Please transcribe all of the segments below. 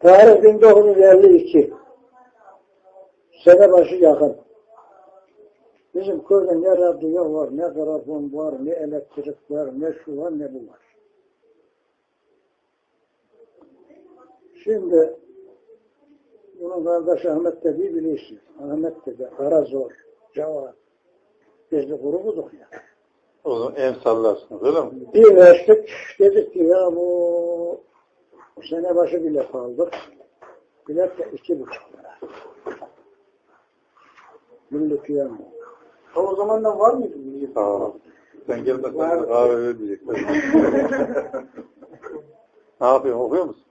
Tarih 1952. Sene başı yakın. Bizim köyde ne radyo var, ne telefon var, ne elektrik var, ne şu var, ne bu var. Şimdi bunun kardeşi Ahmet dediği biliyorsun. Ahmet dedi, Karazor, Cevap. Biz de grubuduk ya. O zaman en sallarsınız öyle mi? Bir geçtik, dedik ki ya bu sene başı bilet aldık. Bilet de iki buçuk lira. Millet yani. O zamandan var mıydı milli Sağ olun. Sen gelmesen de kahve vermeyecekler. ne yapıyorsun? Okuyor musun?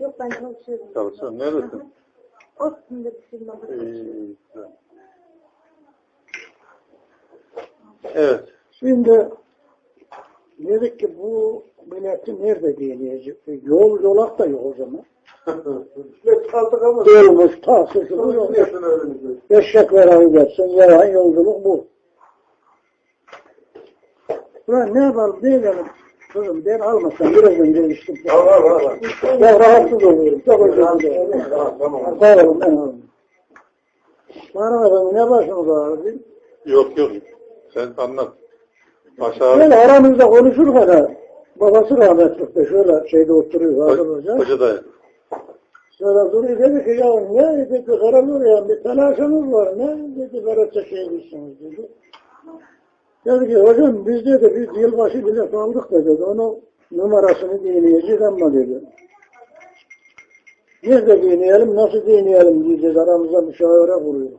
Yok ben çalışıyorum. Çalışıyorsun. Neredesin? Ostim'de bir firmada çalışıyorum. Evet. Şimdi dedik ki bu bileti nerede giyinecek? E, Yol yolak da yok o zaman. Geç kaldık ama. Yolumuz tahsisi bu. Niyetini öğreneceğiz. Eşekler alacaksın, yalan yolculuk bu. Ulan ne yapalım, ne edelim? Kızım ben almasam biraz önce içtim. Al al al. Ben rahatsız oluyorum. Çok özür dilerim. Tamam, tamam. Sağ olun, ben aldım. Bana efendim ne başımız ağrıdı? Yok yok. Sen anlat. Aşağı. Böyle aramızda konuşurken ha, babası rahmetli de şöyle şeyde oturuyor Hazır Hoca. Hoca dayı. Sonra duruyor dedi ki ya ne dedi karanır ya bir telaşımız var ne dedi böyle şey düşsünüz dedi. Dedi ki hocam biz dedi bir yılbaşı bilet aldık da dedi onun numarasını dinleyeceğiz ama dedi. Nerede dinleyelim nasıl dinleyelim diyeceğiz aramızda müşavere kuruyoruz.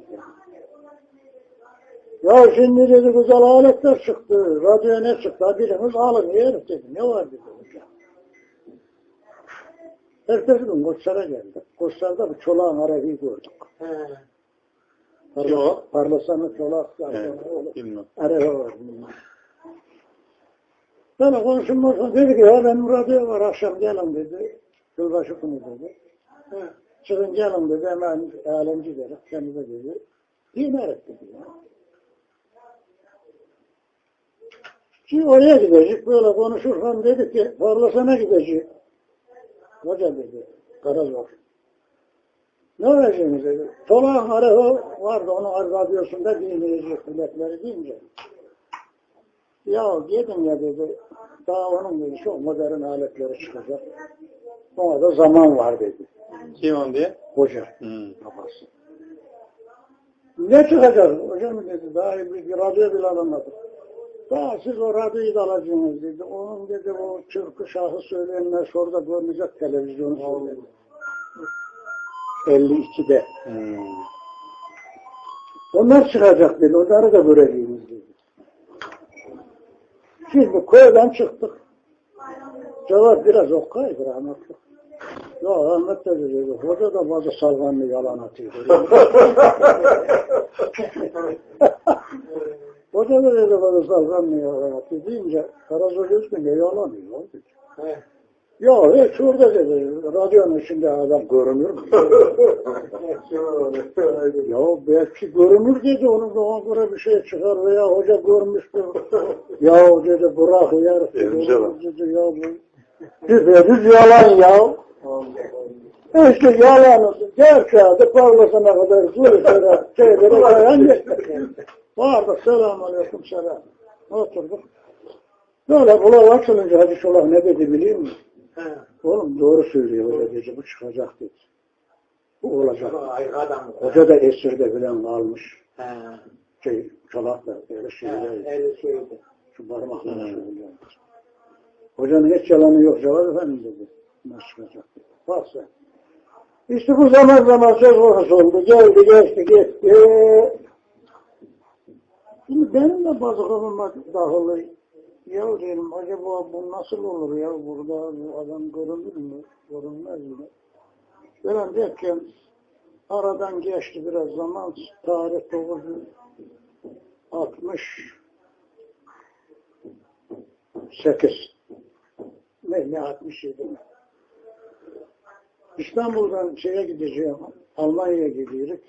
Ya şimdi dedi güzel aletler çıktı. Radyo ne çıktı? Birimiz alın yer dedi. Ne var dedi hocam. Ertesi gün Koçlar'a geldik. Koçlar'da bir çolağın arabayı gördük. He. O? Parlasanı çolak. Bilmem. Araba var bunlar. Böyle konuşum olsun dedi ki ya benim radyo var akşam gelin dedi. Yılbaşı günü dedi. He. Çıkın gelin dedi hemen alemci dedi. Kendi de dedi. İnar et dedi ya. Şimdi oraya gidecek böyle konuşurken dedi ki parlasana gidecek. Hoca dedi. Karazor. Ne olacaksınız dedi. Solağın arası vardı onun radyosunda dinleyecek biletleri deyince. Ya dedim ya dedi. Daha onun dedi çok modern aletleri çıkacak. Ona da zaman var dedi. Kim on diye? Hoca. Hmm. Babası. Ne çıkacak? Hocam dedi daha bir, bir radyo bile alamadık. Daha siz o radyoyu da alacaksınız dedi. Onun dedi o çırpı şahı söyleyenler şurada görmeyecek televizyonu söyledi. 52'de. Hmm. Onlar çıkacak dedi. Onları da göreceğiz dedi. Şimdi köyden çıktık. Cevap biraz okkaydı rahmetli. Ya Ahmet de dedi, hoca da bazı salganlı yalan atıyor. hoca da dedi bazı salganlı yalan atıyor deyince Karazor Özgün ne yalan diyor. dedi. He. Ya hiç şurada dedi, radyonun içinde adam görünür mü? ya belki görünür dedi, onun da ona göre bir şey çıkar veya hoca görmüştür. ya dedi bırak bak. Dedi, ya bu düpedüz yalan ya. İşte yalan gerçeği parlasana kadar zulüfere şeylere dayan geçmek. Vardı selamun aleyküm selam. Oturduk. Böyle kulak açılınca Hacı Çolak ne dedi biliyor musun? He. Oğlum doğru söylüyor hoca dedi bu çıkacak dedi. Bu olacak. Hoca da esirde falan kalmış. He. Şey, Çolak da böyle He. şeyler. Öyle şeydi. Şu parmaklarına söylüyor. Hocanın hiç yalanı yok Cevat Efendi dedi. Nasıl çıkacak dedi. Bak sen. İşte bu zaman zaman söz konusu oldu. Geldi geçti gitti. Şimdi benim de bazı kafama dahılı. Ya dedim acaba bu nasıl olur ya burada bu adam görünür mü? Görünmez mi? Falan derken aradan geçti biraz zaman. Tarih 960 8 ne, ne 67 mi? İstanbul'dan şeye gideceğim, Almanya'ya gidiyoruz.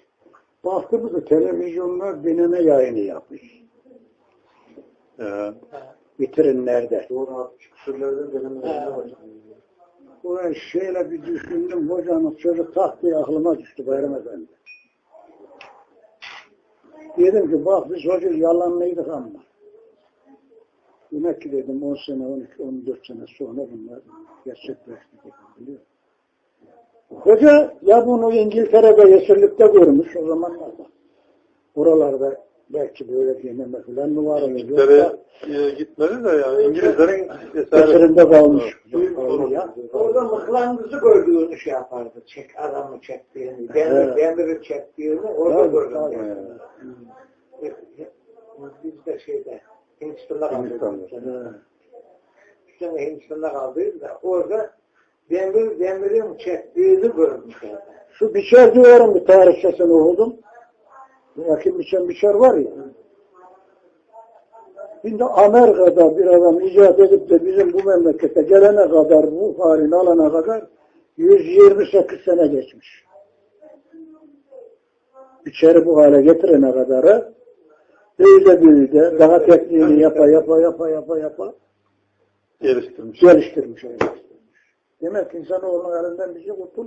Baktığımızda televizyonlar deneme yayını yapmış. Ee, Vitrinlerde. Doğru 60 küsürlerde denemelerinde başladı. O şöyle bir düşündüm, hocanın sözü tak diye aklıma düştü Bayram Efendi. Dedim ki bak biz hoca yalanlıydık ama. Demek ki dedim 10 sene, 12, 14 sene sonra bunlar gerçekleşti biliyor musun? Hoca ya bunu İngiltere'de Yeşillik'te görmüş o zamanlarda. Oralarda belki böyle dinleme falan mı var? İngiltere'ye e, gitmedi de yani İngilizlerin eseri. Esirinde kalmış. Evet. Orada mıklandısı gördüğünü şey yapardı. Çek adamı çektiğini, demir, Evet. demiri çektiğini orada Tabii, gördüm. tabii. yani. Biz de şeyde Hindistan'da Hindistan'da. kaldık. Hindistan'da kaldık da orada demir, demirin çektiğini görmüş. Yani. Şu biçer diyorum bir tarihçesini okudum. Yakin biçen biçer var ya. Şimdi Amerika'da bir adam icat edip de bizim bu memlekete gelene kadar, bu halini alana kadar 128 sene geçmiş. Biçeri bu hale getirene kadar büyüde büyüde daha tekniğini yapa yapa yapa yapa yapa Geliştirmiş. geliştirmiş. Demek insanoğlunun elinden bir şey kurtulmuyor.